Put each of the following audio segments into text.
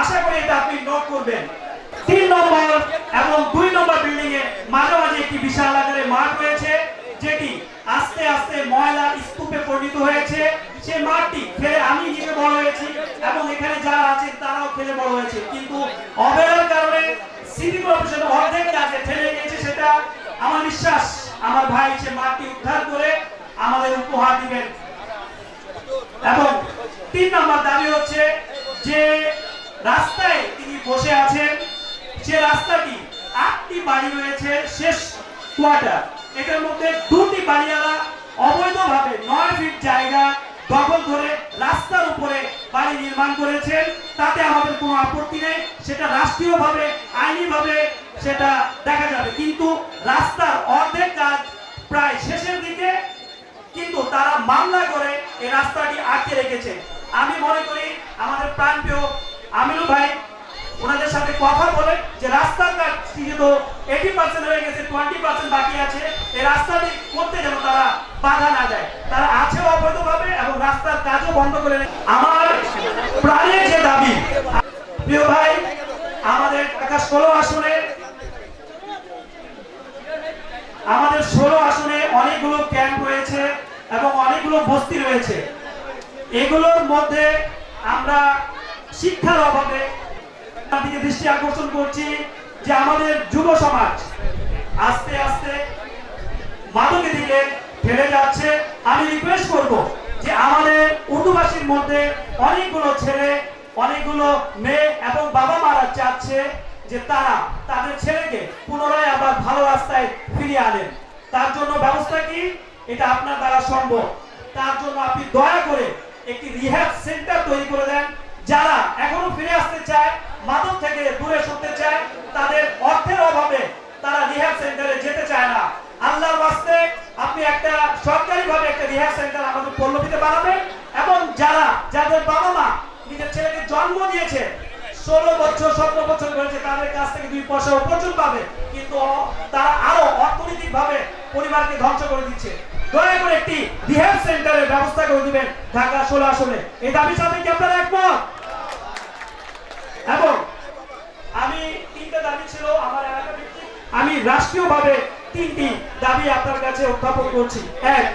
আশা করি এটা আপনি নোট করবেন। তিন নম্বর এবং দুই নম্বর বিল্ডিং এ মাঝামাঝি একটি বিশাল আকারের মাঠ রয়েছে, যেটি আস্তে আস্তে ময়লার স্তূপে পরিণত হয়েছে। সেই মাঠটি খেলে আমি নিজে বড় হয়েছি এবং এখানে যারা আছেন তারাও খেলে বড় হয়েছে। কিন্তু অবহেলার কারণে সিটি কর্পোরেশন অর্ধেক কাজে ঠেলে গিয়েছে সেটা। আমার বিশ্বাস, আমার ভাই সে মাঠটি উদ্ধার করে আমাদের উপহার দিবেন। এবং তিন নম্বর দাবি হচ্ছে যে রাস্তায় তিনি বসে আছেন। সে রাস্তাটি আটটি বাড়ি রয়েছে, শেষ কোয়ার্টার। এটার মধ্যে দুটি বাড়িওয়ালা অবৈধভাবে নয় ফিট জায়গা দখল করে রাস্তার উপরে বাড়ি নির্মাণ করেছেন। তাতে আমাদের কোনো আপত্তি নেই। সেটা রাষ্ট্রীয়ভাবে, আইনিভাবে সেটা দেখা যাবে। কিন্তু রাস্তার অর্ধেক কাজ প্রায় শেষের দিকে। কিন্তু তারা মামলা করে এই রাস্তাটি আটকে রেখেছে। আমি মনে করি আমাদের প্রাণপ্রিয় আমিনু ভাই, ওনাদের সাথে কথা বলে যে রাস্তার কাজ যেহেতু এইটি পার্সেন্ট হয়ে গেছে টোয়েন্টি পার্সেন্ট বাকি আছে, এই রাস্তাটি করতে যেন তারা বাধা না দেয়। তারা আছে অবৈধভাবে এবং রাস্তার কাজও বন্ধ করে আমার প্রাণের যে দাবি, প্রিয় ভাই, আমাদের ঢাকা ষোলো আসনে, আমাদের ষোলো আসনে অনেকগুলো ক্যাম্প রয়েছে এবং অনেকগুলো বস্তি রয়েছে। এগুলোর মধ্যে আমরা শিক্ষার অভাবে দিকে দৃষ্টি আকর্ষণ করছি যে আমাদের যুব সমাজ আস্তে আস্তে মাদকের দিকে ফেলে যাচ্ছে। আমি রিকোয়েস্ট করব যে আমাদের উর্দুভাষীর মধ্যে অনেকগুলো ছেলে, অনেকগুলো মেয়ে এবং বাবা মারা চাচ্ছে যে তারা তাদের ছেলেকে পুনরায় আবার ভালো রাস্তায় ফিরিয়ে আনেন। তার জন্য ব্যবস্থা কি? এটা আপনার দ্বারা সম্ভব। তার জন্য আপনি দয়া করে একটি রিহ্যাব সেন্টার তৈরি করে দেন। যারা এখনও ফিরে আসতে চায়, মাদক থেকে দূরে সরতে চায়, তাদের অর্থের অভাবে তারা রিহ্যাব সেন্টারে যেতে চায় না। আল্লাহর ওয়াস্তে আপনি একটা সরকারিভাবে একটা রিহ্যাব সেন্টার আমাদের পল্লবীতে বানাবেন এবং যারা, যাদের বাবা মা নিজের ছেলেকে জন্ম দিয়েছে, ষোলো বছর, সতেরো বছর হয়েছে তাদের কাছ থেকে দুই পয়সা উপার্জন পাবে, কিন্তু তারা আরও অর্থনৈতিক ভাবে পরিবারকে ধ্বংস করে দিচ্ছে। দয়া করে একটি রিহ্যাব সেন্টারের ব্যবস্থা করে দিবেন ঢাকা ষোলো আসনে। এই দাবির সাথে কি আপনারা একমত? এবং আমি তিনটা দাবি ছিল আমার এলাকা ভিত্তিক। আমি রাষ্ট্রীয়ভাবে তিনটি দাবি আপনার কাছে উত্থাপন করছি। এক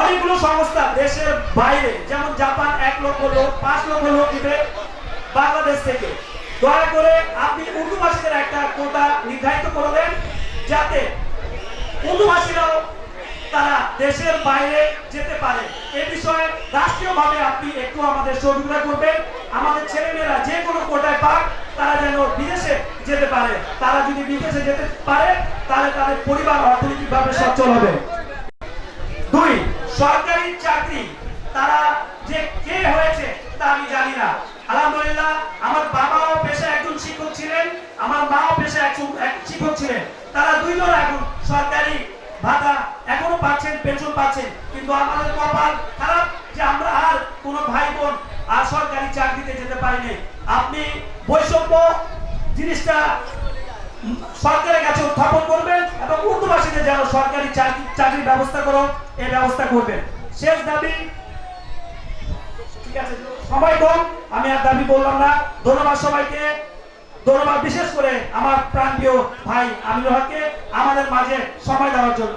অনেকগুলো সংস্থা দেশের বাইরে যেমন জাপান এক লক্ষ লোক পাঁচ লক্ষ লোক দিবে বাংলাদেশ থেকে। দয়া করে আপনি উর্দু ভাষীদের একটা কোটা নির্ধারিত করে দেন যাতে উর্দু ভাষীরাও তারা দেশের বাইরে যেতে পারে। এ বিষয়ে রাষ্ট্রীয়ভাবে আপনি একটু আমাদের সহযোগিতা করবেন। আমাদের ছেলেমেয়েরা যে কোনো কোটায় পাক, তারা যেন বিদেশে যেতে পারে। তারা যদি বিদেশে যেতে পারে, তাহলে তাদের পরিবার অর্থনৈতিকভাবে সচ্ছল হবে। দুই, সরকারি চাকরি। তারা যে কে হয়েছে তা আমি জানি না। আলহামদুলিল্লাহ, আমার বাবাও পেশায় একজন শিক্ষক ছিলেন, আমার মাও পেশা একজন শিক্ষক ছিলেন। তারা দুইজন এখন সরকারি ভাতা এখনও পাচ্ছেন, পেনশন পাচ্ছেন। কিন্তু আমাদের কপাল খারাপ যে আমরা আর কোনো ভাই বোন আর সরকারি চাকরিতে যেতে পারিনি। আপনি বৈষম্য জিনিসটা সরকারের কাছে উত্থাপন করবেন এবং উর্দুভাষীদের যেন সরকারি চাকরি চাকরির ব্যবস্থা করো এই ব্যবস্থা করবেন। শেষ দাবি, ঠিক আছে, সময় কম, আমি আর দাবি বললাম না। ধন্যবাদ সবাইকে। ধন্যবাদ বিশেষ করে আমার প্রাণপ্রিয় ভাই আমিনুল হককে আমাদের মাঝে সময় দেওয়ার জন্য।